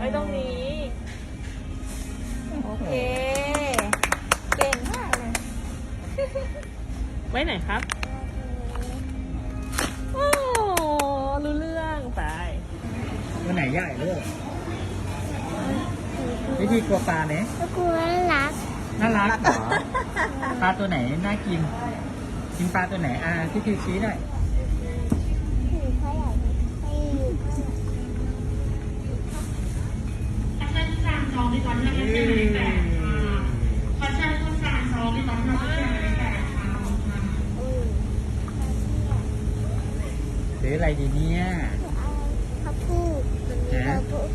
ไว้ตรงนี้ โอเค เก่งมากเลยไว้ไหนครับ โอ้รู้เรื่องไปตัวไหนใหญ่ลูกวิธีกลัวปลาไหมก็กลัวรักน่ารักเหรอปลาตัวไหนน่ากิน กินปลาตัวไหนอ่าพี่พีชี้หน่อย ถือเขาอยากให้อยู่หรืออะไรดีเนี่ยเขาพูดมันมีเขาพูด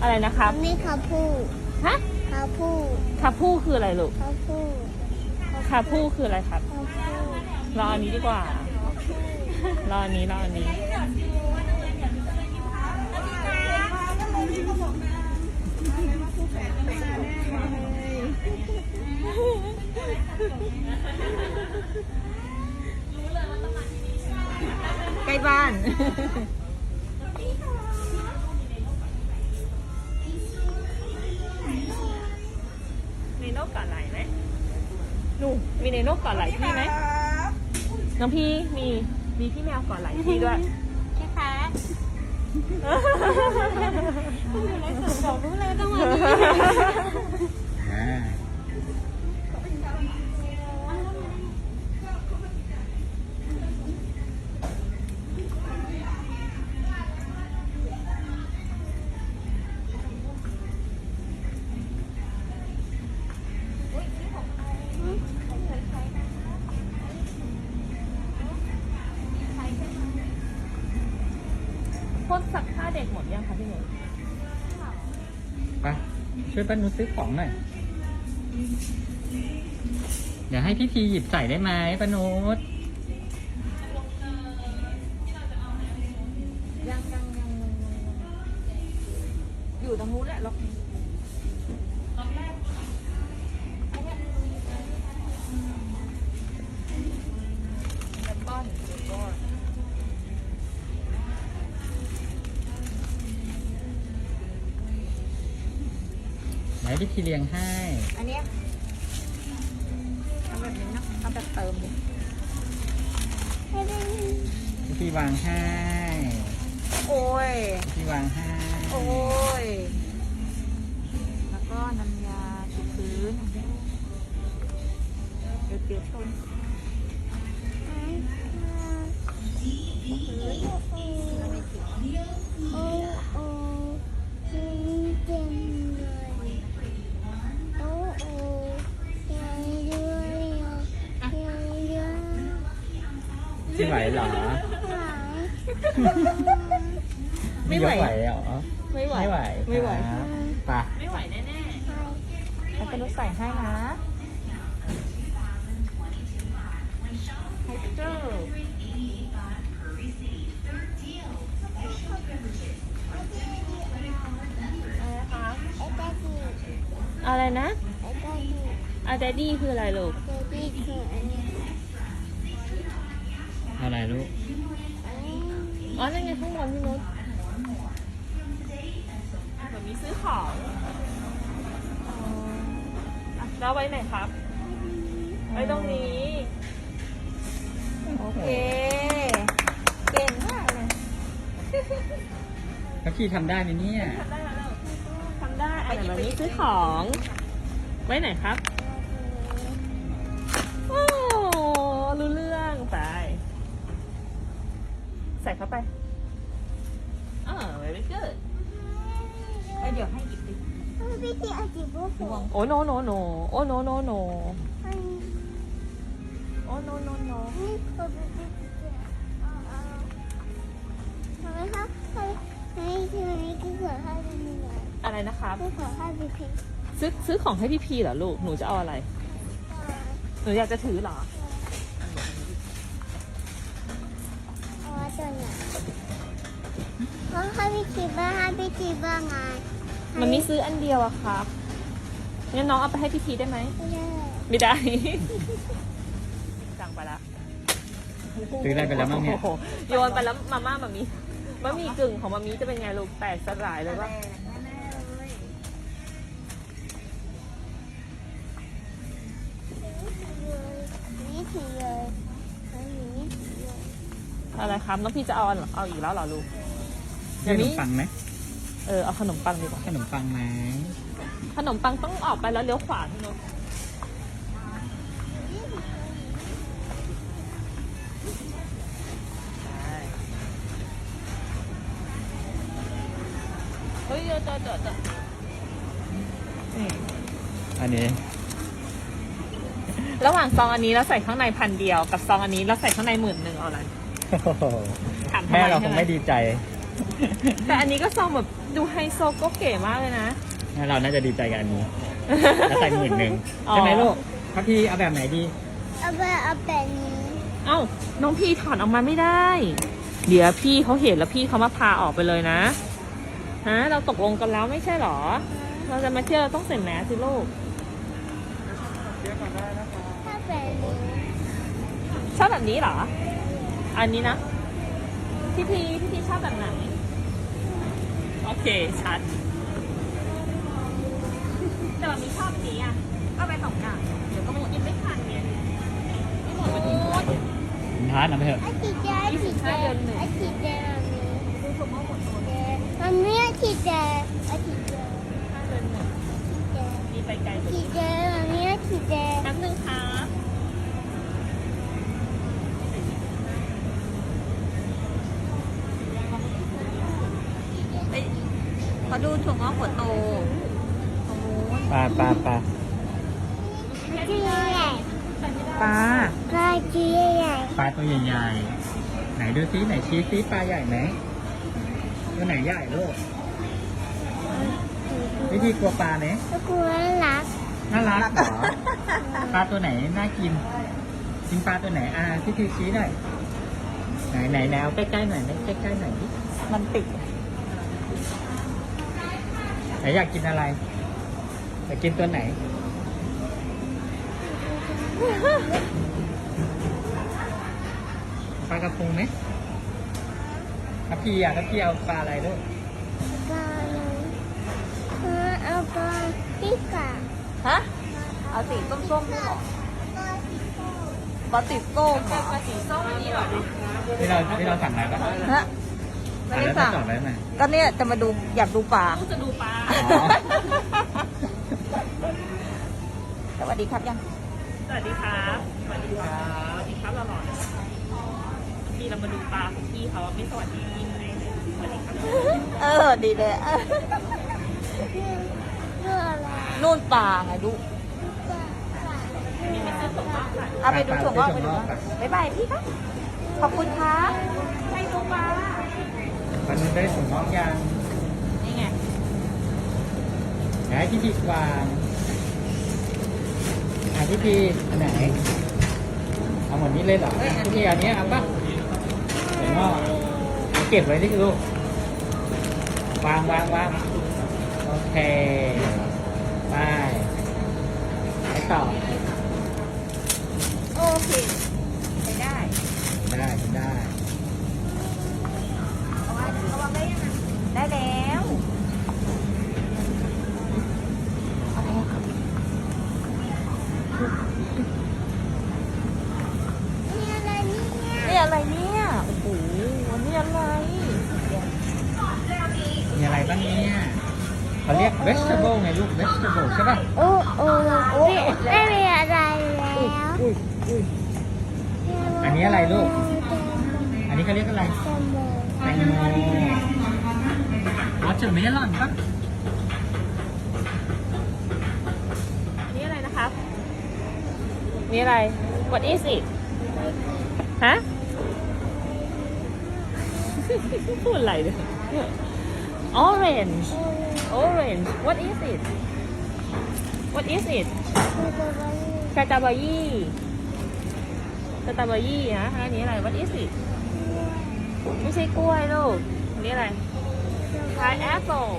อะไรนะครับมันมีเขาพูดฮะเขาพูดคาพูคืออะไรลูกเขาพูดคาพูคืออะไรครับเขาพูดรออันนี้ดีกว่า รออันนี้รออันนี้ ใกล้บ้าน มีนกเกาะไหลไหมหนูมีในนกเกาะไหลพี่ไหมน้องพี่มีมีพี่แมวเกาะไหลพี่ด้วยใช่คะ บอกรู้เลยต้อ ไปช่วยป้านุชซื้อของหน่อย เดี๋ยวให้พี่ทีหยิบใส่ได้ไหมป้านุช ไหนพี่ทีเลี้ยงให้ อันเนี้ยเอาแบบนี้นะเอาแบบเติมดิพี่ทีวางให้ โอ้ย พี่ทีวางให้โอ้ย แล้วก็น้ำยาถูพื้นเดี๋ยวเปียกชน ยกไหวเหรอไม่ไหว ไม่ไหวไม่ไหวครับไป ไม่ไหวแน่ๆแล้วก็นุใส่ให้นะไฮเจอร์อะไรนะไอ้ตาดีอาแดดดี้คืออะไรลูกเบบี้คืออันนี้อะไรลูก อ๋อ นั่นไงข้างบนพี่นุช ของอ๋ออะแล้วไว้ไหนครับ ไว้ตรงนี้ โอเค เก่งมากเลยแล้วพี่ทำได้ไหมเนี่ยทำได้แล้วทำได้อันไหนแบบนี้ซื้อของ ไว้ไหนครับ โอ้ รู้เรื่องไป ใส่เข้าไปอ่า very good แล้วเดี๋ยวให้หยิบดิพี่ที่อาจิบุฟห่วงโอ้ no no no โอ้ no no no โอ้ no no no นี่คือพี่ที่ทำไมคะให้ให้ให้คือขอให้พี่พีหน่อยอะไรนะครับคือขอให้พี่พีซื้อซื้อของให้พี่พีเหรอลูก หนูจะเอาอะไร หนูอยากจะถือเหรอ เขาให้พี่จีบ้างให้พี่ทีบ้างไงมันไม่ซื้ออันเดียวอะค่ะบงั้นน้องเอาไปให้พี่ทีได้ไหมไม่ได้ไม่ได้ สั่งไปละซื้อได้ไปแล้วมั้งเนี่ยโยนไปแล้วมาม่ามามีมามีกึ่งของมามีจะเป็นไงลูกแตกสลายเลยปะอะไรครับน้องพี่จะเอาเอาอีกแล้วเหรอลูก ขนมปังไหมเออเอาขนมปังดีกว่า ขนมปังไหมขนมปังต้องออกไปแล้วเลี้ยวขวาใช่ไหมเฮ้ยเดี๋ยวเดี๋ยวเดี๋ยวเดี๋ยวนี่อันนี้ระหว่างซองอันนี้แล้วใส่ข้างในพันเดียว กับซองอันนี้แล้วใส่ข้างในหมื่นหนึ่งเอาอะไรถามทำไมแม่เราคใช่งไหมไม่ดีใจ แต่อันนี้ก็ซองแบบดูไฮโซก็เก๋มากเลยนะแม่เราน่าจะดีใจกับอันนี้แล้วใส่หมื่นหนึ่งอ๋อ ใช่ไหมลูกพักพี่เอาแบบไหนดี เอาไปเอาแบบนี้เอ้า น้องพี่ถอดออกมาไม่ได้ เดี๋ยวพี่เขาเห็นแล้วพี่เขามาพาออกไปเลยนะ ฮะ เราตกลงกันแล้วไม่ใช่หรอ เราจะมาเที่ยวเราต้องใส่แมสสิลูก ถ้าแบบนี้ชอบแบบนี้เหรอ อันนี้นะ พี่พีพี่พีชอบแบบไหน โอเค ชัด แต่แบบนี้ชอบอันนี้อะ ก็ไปสองอย่างเดี๋ยวก็หมดกินไม่ทันเนี่ยไม่หมดวันนี้หมดคุณทานเอาไปเถอะ ไอ้สีแดงไอ้สีแดงไอ้สีแดง ดูถั่วงอกหัวโตตรงนู้นปลาปลาปลาจีใหญ่ปลาปลาจีใหญ่ปลาตัวใหญ่ๆไหนดูซิไหนชี้ซิปลาใหญ่ไหมตัวไหนใหญ่ลูกวิธีกลัวปลาไหมแล้วกูรักน่ารักเหรอปลาตัวไหนน่ากินกินปลาตัวไหนอ่าพี่ทีชี้หน่อยไหนไหนแล้วใกล้ๆหน่อยใกล้ๆหน่อยดิมันติด ไหนอยากกินอะไรอยากกินตัวไหน ปลากระพงไหมทัพพีอะทัพพีเอาปลาอะไรลูกปลาเลยเออเอาปลาที่กะฮะ เอาสีส้มๆด้วยเหรอปลาติดโก้มเหรอปลาสีส้มอันนี้เหรอ ที่เราที่เราสั่งมาปะฮะ ไม่ได้แล้วสั่งจอดไว้ไหมก็เนี่ยจะมาดูอยากดูปลาลูกจะดูปลาอ๋อสวัสดีครับยัง สวัสดีครับสวัสดีครับสวัสดีครับเราหล่อพี่เรามาดูปลาของพี่เขาไม่สวัสดียังไงสวัสดีครับเออ ดีเลยเออเรื่องอะไรนู่นปลาไงดู นี่ไม่ซื้อถั่วงอกค่ะเอาไปดูถั่วงอกไปดูนะบ๊ายบายพี่ครับ ขอบคุณครับให้ดูปลา มันได้ถุงน้องยางนี่ไงไหนพี่พีวางอะพี่พีอันไหน เอาหมดนี้เลยเหรอพี่พีอันนี้เอาปะถุงงอกเอาเก็บไว้ที่ลูกวางวางวางโอเค ไปไปต่อ โอเคไปได้ ได้ได้ เอาไว้ระวังได้ยังไงได้แล้วอะไรอะครับ นี่อะไรเนี่ย นี่อะไรเนี่ย โอ้โหนี่อะไร มีอะไรบ้างเนี่ย เขาเรียก vegetable ไงลูก vegetable ใช่ป่ะโอ้โอ้ไม่ไม่มีอะไรแล้วอุ้ยอุ้ยอันนี้อะไรลูก อันนี้เขาเรียกอะไรแตงโมแตงโม watermelon ปะอันนี้อะไรนะครับ นี่อะไร what is it ฮะพูดอะไรเนี่ย orange orange what is it what is it สตรอเบอรี่สตรอเบอรี่ฮะอันนี้อะไร what is it ไม่ใช่กล้วยลูกอันนี้อะไร pineapple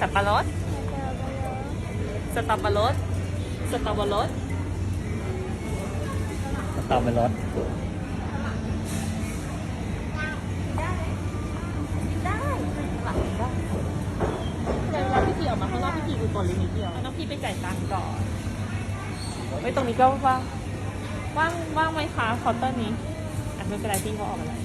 สับปะรดสตรอเบอรสสตรอเบอรสสตรอเบอรรด ดูตัวเล็กนิดเดียวน้องพี่ไปจ่ายตังค์ก่อนไว้ตรงนี้ก็ว่าว่างว่างไหมคะเคาน์เตอร์นี้อะไม่เป็นไรพี่เขาออกมาแล้ว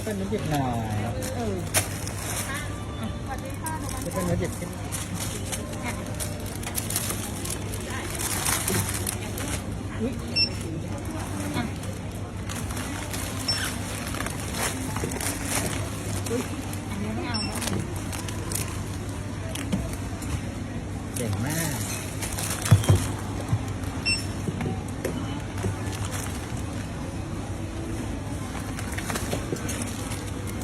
จะเป็นนุ้หยิบหน่อยจะเป็นนุ้หยิบขึ้นอันนี้ไม่เอาแล้ว เก่งมาก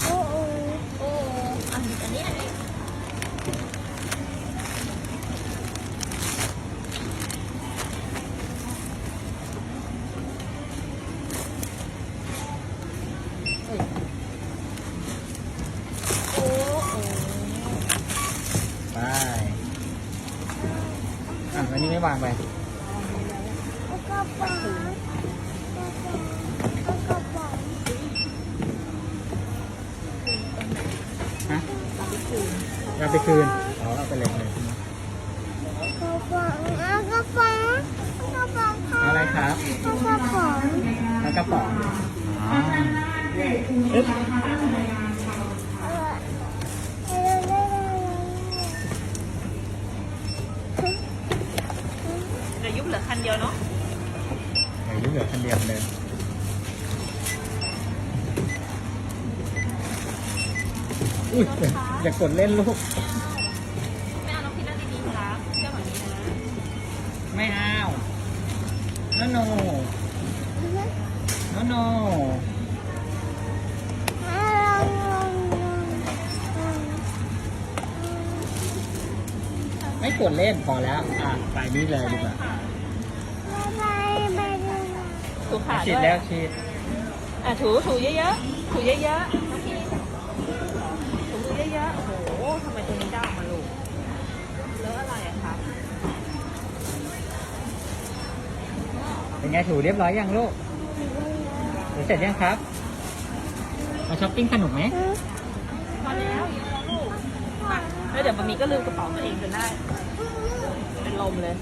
โอ้โอ้ โอ้อันนี้อันนี้อันนี้เอ้ยโอ้โอ้ ไป อะอันนี้ไม่วางไปแล้วก็ป๋าแล้วก็ป๋าฮะเอาไปคืนอ๋อเอาไปเลยเลยกระป๋องเอากระป๋องกระป๋องค่ะเอาอะไรครับเอากระป๋องแล้วกระป๋องอ๋ออึ๊บ เอาเอาเร็วเร็วเร็วเร็ว เดี๋ยวยุบเหลือคันเดียวเนาะ เดี๋ยวเหลือคันเดียวเลยอุ้ยอย่ากดเล่นลูก ไม่เอาน้องพี่นั่งดีๆครับเชื่อแบบนี้นะไม่เอาโนโนโนโนเอาลงลงลงไม่กดเล่นพอแล้ว อะ ไปนี่เลยดีกว่าไปไปดู ถูขาฉีด้ดวยแล้วฉีดอะถูถูเยอะๆถูเยอะๆน้องพี่ถูมือเยอะๆโอ้โหทำไมตัวนี้ด้ามมาลูกเลอะอะไรอะครับเป็นไงถูเรียบร้อยยังลูกถูเสร็จยังครับ มาช้อปปิ้งสนุกไหมพอแล้วเยอะแล้วลูกมาแล้วเดี๋ยวมันมีก็ลืมกระเป๋าตัวเองจนได้เป็นลมเลย